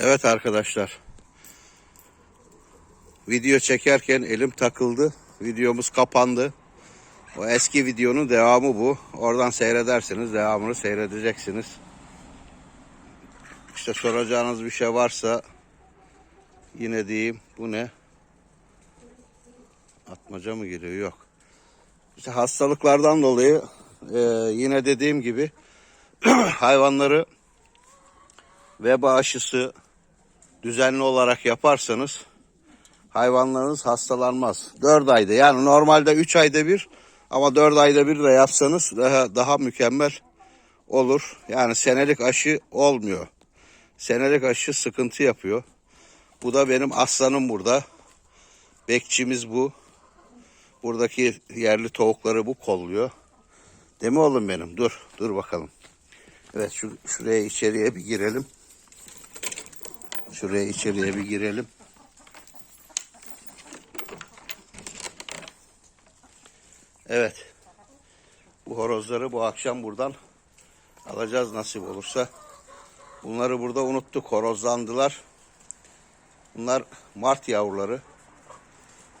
Evet arkadaşlar. Video çekerken elim takıldı. Videomuz kapandı. O eski videonun devamı bu. Oradan seyredersiniz. Devamını seyredeceksiniz. İşte soracağınız bir şey varsa yine diyeyim. Bu ne? Atmaca mı giriyor? Yok. İşte hastalıklardan dolayı e, yine dediğim gibi hayvanları veba aşısı düzenli olarak yaparsanız hayvanlarınız hastalanmaz. 4 ayda yani normalde 3 ayda bir ama 4 ayda bir de yapsanız daha, daha mükemmel olur. Yani senelik aşı olmuyor. Senelik aşı sıkıntı yapıyor. Bu da benim aslanım burada. Bekçimiz bu. Buradaki yerli tavukları bu kolluyor. Değil mi oğlum benim? Dur, dur bakalım. Evet şu şuraya içeriye bir girelim. Şuraya içeriye bir girelim. Evet. Bu horozları bu akşam buradan alacağız nasip olursa. Bunları burada unuttuk. Horozlandılar. Bunlar mart yavruları.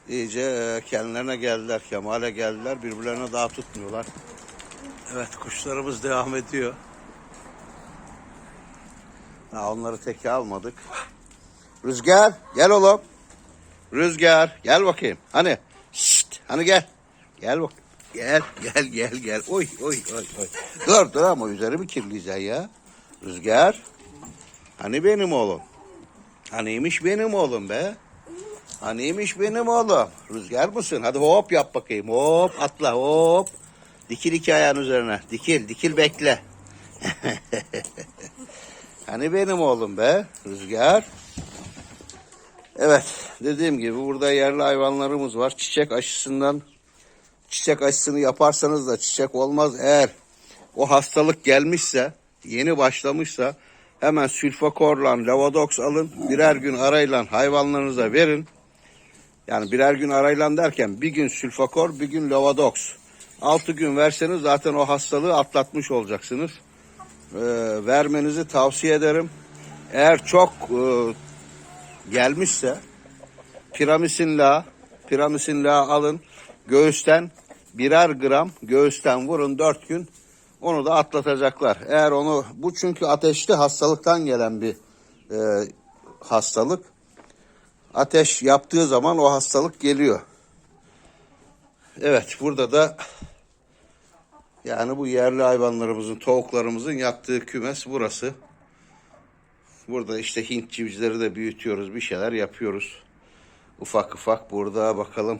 İyice e, kendilerine geldiler. Kemale geldiler. Birbirlerine daha tutmuyorlar. Evet kuşlarımız devam ediyor. Ha, onları teke almadık. Rüzgar gel oğlum. Rüzgar gel bakayım. Hani şşt hani gel. Gel bak. Gel gel gel gel. Oy oy oy oy. Dur dur ama üzerimi kirleyeceksin ya. Rüzgar. Hani benim oğlum. Haniymiş benim oğlum be. Haniymiş benim oğlum. Rüzgar mısın? Hadi hop yap bakayım. Hop atla hop. Dikil iki ayağın üzerine. Dikil dikil bekle. Hani benim oğlum be Rüzgar. Evet dediğim gibi burada yerli hayvanlarımız var. Çiçek aşısından çiçek aşısını yaparsanız da çiçek olmaz. Eğer o hastalık gelmişse yeni başlamışsa hemen sülfakorlan lavodox alın. Birer gün arayla hayvanlarınıza verin. Yani birer gün arayla derken bir gün sülfakor bir gün lavodox. Altı gün verseniz zaten o hastalığı atlatmış olacaksınız e, vermenizi tavsiye ederim. Eğer çok e, gelmişse piramisin la, piramisin la alın. Göğüsten birer gram göğüsten vurun dört gün. Onu da atlatacaklar. Eğer onu bu çünkü ateşli hastalıktan gelen bir e, hastalık. Ateş yaptığı zaman o hastalık geliyor. Evet burada da yani bu yerli hayvanlarımızın, tavuklarımızın yattığı kümes burası. Burada işte Hint civcivleri de büyütüyoruz, bir şeyler yapıyoruz. Ufak ufak burada bakalım.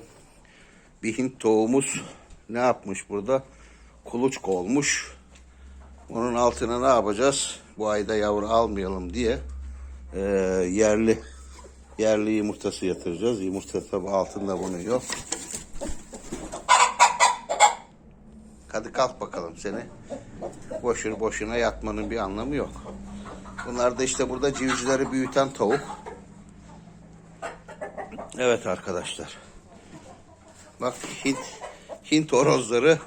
Bir Hint tavuğumuz ne yapmış burada? Kuluçka olmuş. Onun altına ne yapacağız? Bu ayda yavru almayalım diye eee, yerli yerli yumurtası yatıracağız. Yumurta tabi altında bunun yok. Hadi kalk bakalım seni. Boşuna boşuna yatmanın bir anlamı yok. Bunlar da işte burada civcivleri büyüten tavuk. Evet arkadaşlar. Bak Hint, Hint horozları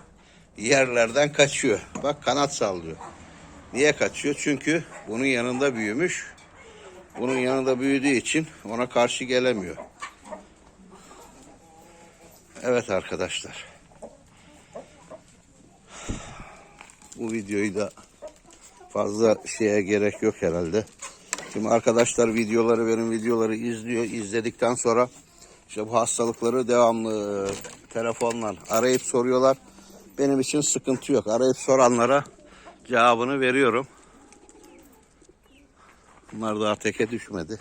yerlerden kaçıyor. Bak kanat sallıyor. Niye kaçıyor? Çünkü bunun yanında büyümüş. Bunun yanında büyüdüğü için ona karşı gelemiyor. Evet arkadaşlar. Bu videoyu da fazla şeye gerek yok herhalde. Şimdi arkadaşlar videoları benim videoları izliyor. İzledikten sonra işte bu hastalıkları devamlı telefonla arayıp soruyorlar. Benim için sıkıntı yok. Arayıp soranlara cevabını veriyorum. Bunlar daha teke düşmedi.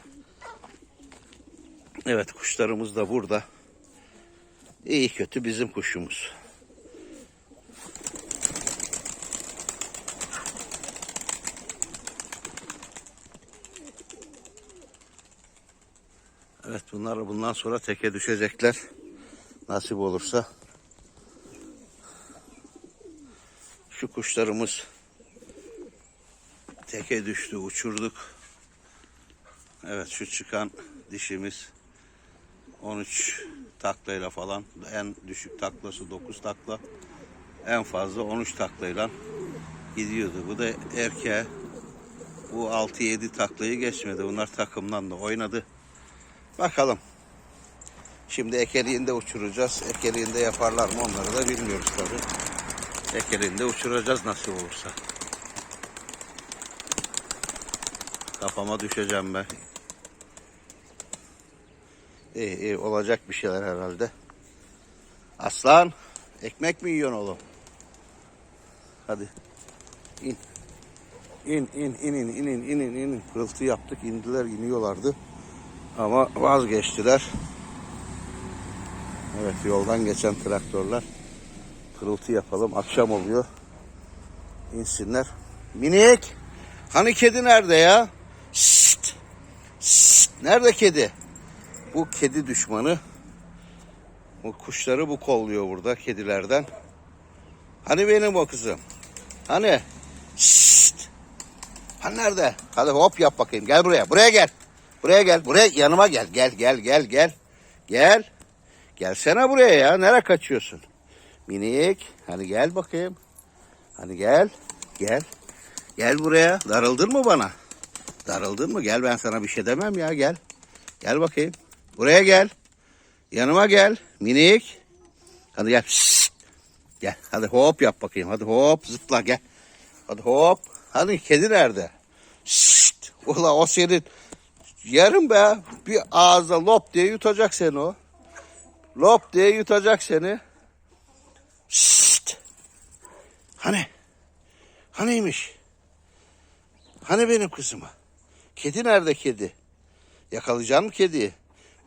Evet kuşlarımız da burada. İyi kötü bizim kuşumuz. Evet bunlar bundan sonra teke düşecekler. Nasip olursa. Şu kuşlarımız teke düştü, uçurduk. Evet şu çıkan dişimiz 13 taklayla falan en düşük taklası 9 takla. En fazla 13 taklayla gidiyordu. Bu da erkeğe Bu 6-7 taklayı geçmedi. Bunlar takımdan da oynadı. Bakalım. Şimdi ekeliğinde uçuracağız. Ekeliğinde yaparlar mı onları da bilmiyoruz tabi. Ekeliğinde uçuracağız nasıl olursa. Kafama düşeceğim ben. İyi iyi olacak bir şeyler herhalde. Aslan ekmek mi yiyorsun oğlum? Hadi in. İn in in in in in in in. Pırıltı yaptık indiler iniyorlardı. Ama vazgeçtiler. Evet yoldan geçen traktörler. Pırıltı yapalım. Akşam oluyor. İnsinler. Minik. Hani kedi nerede ya? Şşt. Şşt. Nerede kedi? Bu kedi düşmanı. Bu kuşları bu kolluyor burada kedilerden. Hani benim o kızım? Hani? Şşt. Hani nerede? Hadi hop yap bakayım. Gel buraya. Buraya gel. Buraya gel. Buraya yanıma gel. Gel gel gel gel. Gel. Gelsene buraya ya. Nereye kaçıyorsun? Minik. Hani gel bakayım. Hani gel. Gel. Gel buraya. Darıldın mı bana? Darıldın mı? Gel ben sana bir şey demem ya. Gel. Gel bakayım. Buraya gel. Yanıma gel. Minik. Hadi gel. Şşt. Gel. Hadi hop yap bakayım. Hadi hop zıpla gel. Hadi hop. Hani kedi nerede? Şşt. Ula o senin yarın be. Bir ağızda lop diye yutacak seni o. Lop diye yutacak seni. Şşt. Hani? Haniymiş? Hani benim kızıma? Kedi nerede kedi? Yakalayacaksın mı kediyi?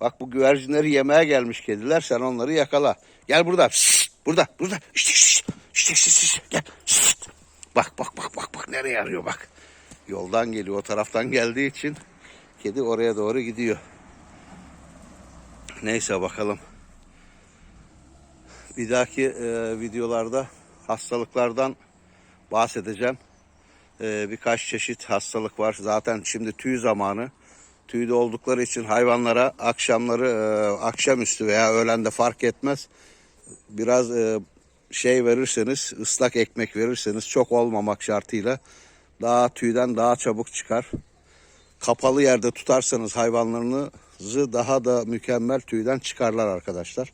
Bak bu güvercinleri yemeye gelmiş kediler. Sen onları yakala. Gel burada. Şşt, burada. Burada. İşte şşt, işte, işte, işte, Gel. Şşt. Bak bak bak bak bak nereye arıyor bak. Yoldan geliyor. O taraftan geldiği için kedi oraya doğru gidiyor. Neyse bakalım. Bir dahaki e, videolarda hastalıklardan bahsedeceğim. E, birkaç çeşit hastalık var. Zaten şimdi tüy zamanı. Tüyde oldukları için hayvanlara akşamları e, akşamüstü veya öğlende fark etmez. Biraz e, şey verirseniz ıslak ekmek verirseniz çok olmamak şartıyla daha tüyden daha çabuk çıkar. Kapalı yerde tutarsanız hayvanlarınızı daha da mükemmel tüyden çıkarlar arkadaşlar.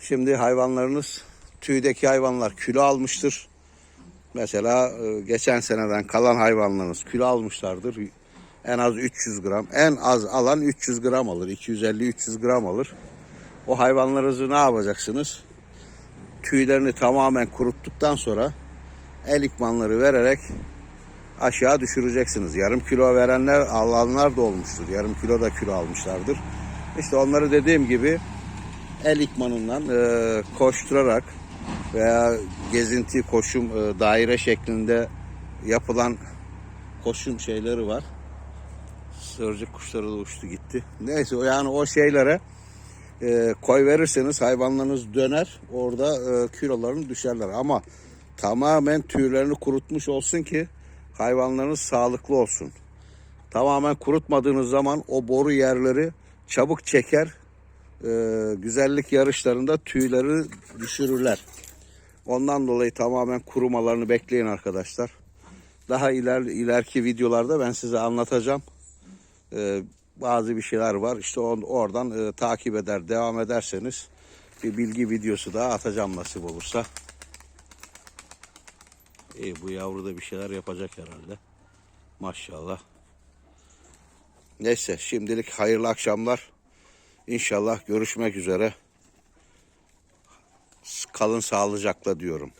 Şimdi hayvanlarınız tüydeki hayvanlar kilo almıştır. Mesela e, geçen seneden kalan hayvanlarınız kilo almışlardır. En az 300 gram. En az alan 300 gram alır. 250-300 gram alır. O hayvanlarınızı ne yapacaksınız? Tüylerini tamamen kuruttuktan sonra el ikmanları vererek aşağı düşüreceksiniz. Yarım kilo verenler alanlar da olmuştur. Yarım kilo da kilo almışlardır. İşte onları dediğim gibi el ikmanından e, koşturarak veya gezinti koşum e, daire şeklinde yapılan koşum şeyleri var. Sığırcık kuşları da uçtu gitti. Neyse yani o şeylere e, koy verirseniz hayvanlarınız döner. Orada e, kilolarını düşerler. Ama tamamen tüylerini kurutmuş olsun ki hayvanlarınız sağlıklı olsun. Tamamen kurutmadığınız zaman o boru yerleri çabuk çeker. E, güzellik yarışlarında tüyleri düşürürler. Ondan dolayı tamamen kurumalarını bekleyin arkadaşlar. Daha iler, ileriki videolarda ben size anlatacağım. Ee, bazı bir şeyler var. İşte on, oradan e, takip eder, devam ederseniz bir bilgi videosu daha atacağım nasip olursa. İyi bu yavru da bir şeyler yapacak herhalde. Maşallah. Neyse şimdilik hayırlı akşamlar. İnşallah görüşmek üzere. Kalın sağlıcakla diyorum.